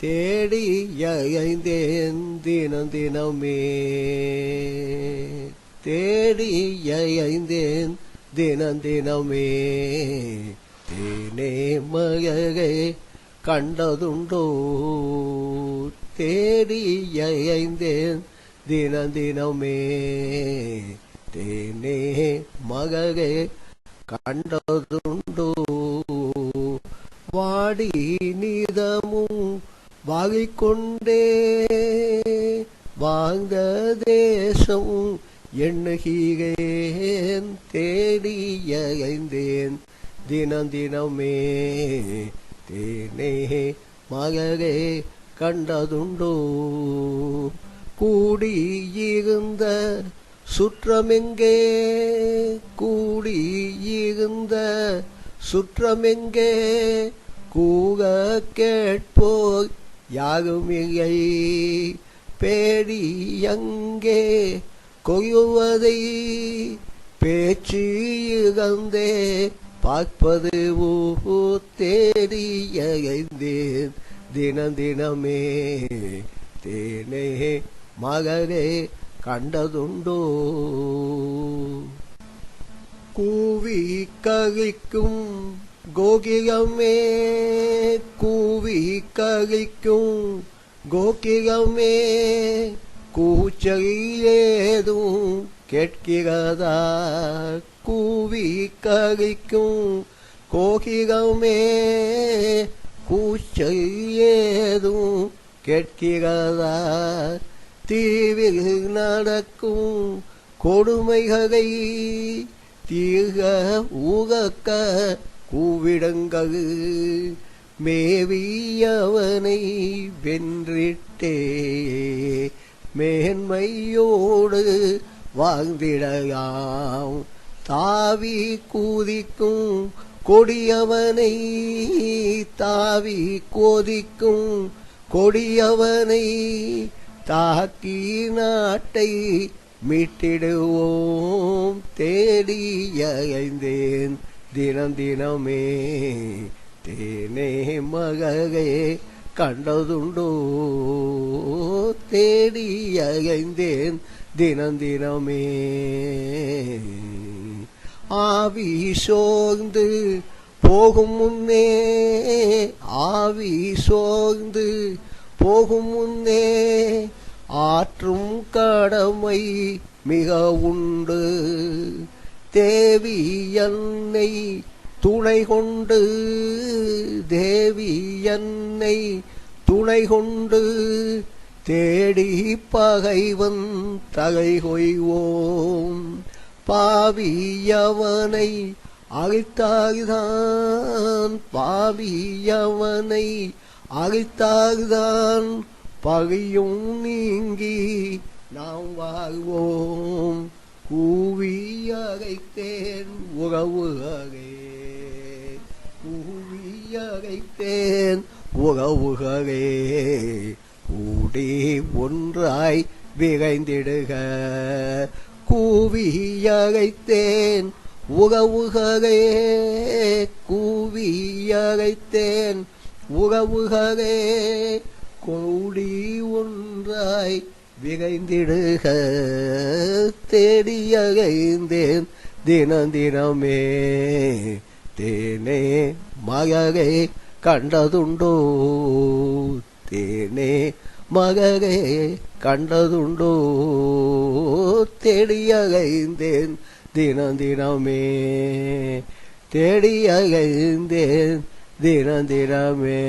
தேடி தினம் தினமே. தேடி யைந்தேன் தினம் தினமே. தேனே மகை கண்டதுண்டோ. தேடி யைந்தேன் தினம் தினமே. தேனே மகை கண்டதுண்டோ. வாடி நிதமும் வாகிக்கொண்டே வாங்க தேசம் எண்ணுகிறேன் தேடியைந்தேன் தினம் தினமே தேனே மகரே கண்டதுண்டோ? கூடியிருந்த சுற்றமெங்கே? கூடியிருந்த சுற்றமெங்கே? கூக கேட்போர் யாகுமிகை இல்லை பேடி அங்கே கொய்வதை பேச்சு இகந்தே பார்ப்பது ஊ தேடியகைந்தேன் தினம் தினமே தேனே மகரே கண்டதுண்டோ. கூவி ககிக்கும் கோகிகமே கழிக்கும் ககிக்கும் கூச்சலிலேதும் கேட்கிறதா கூவி கழிக்கும் கோகிரமே கூச்சலிலேதும் கேட்கிறதா தீவில் நடக்கும் கொடுமைகளை தீக ஊகக்க கூவிடங்கள் மேவியவனை வென்றிட்டே மேன்மையோடு வாழ்ந்திடையாம் தாவி கூதிக்கும் கொடியவனை தாவி கோதிக்கும் கொடியவனை தாக்கி நாட்டை மீட்டிடுவோம். தேடியைந்தேன் தினம் தினமே. தேனே மகவே கண்டதுண்டோ தேடியைந்தேன் தினம் தினமே ஆவி சோர்ந்து போகும் முன்னே ஆவி சோர்ந்து போகும் முன்னே ஆற்றும் கடமை மிக உண்டு. தேவி என்னை துணை கொண்டு தேவி என்னை துணை கொண்டு தேடி பகைவன் தகை கொய்வோம் பாவியவனை அழித்தாகுதான் பாவியவனை அழித்தாகுதான் பகையும் நீங்கி நாம் வாழ்வோம். கூவி அகைத்தேன் உறவு கூவி உறவுகளே கூடி ஒன்றாய் விரைந்திடுக. கூவியகைத்தேன் உறவுகளே கூவியகைத்தேன் உறவுகளே கூடி ஒன்றாய் விரைந்திடுக. தேடியகைந்தேன் தினம் தினமே தேனே மகரே கண்டதுண்டோ தேனே மகரே கண்டதுண்டோ தேடியகைந்தேன் தினம் தினமே தேடியகைந்தேன் தினம் தினமே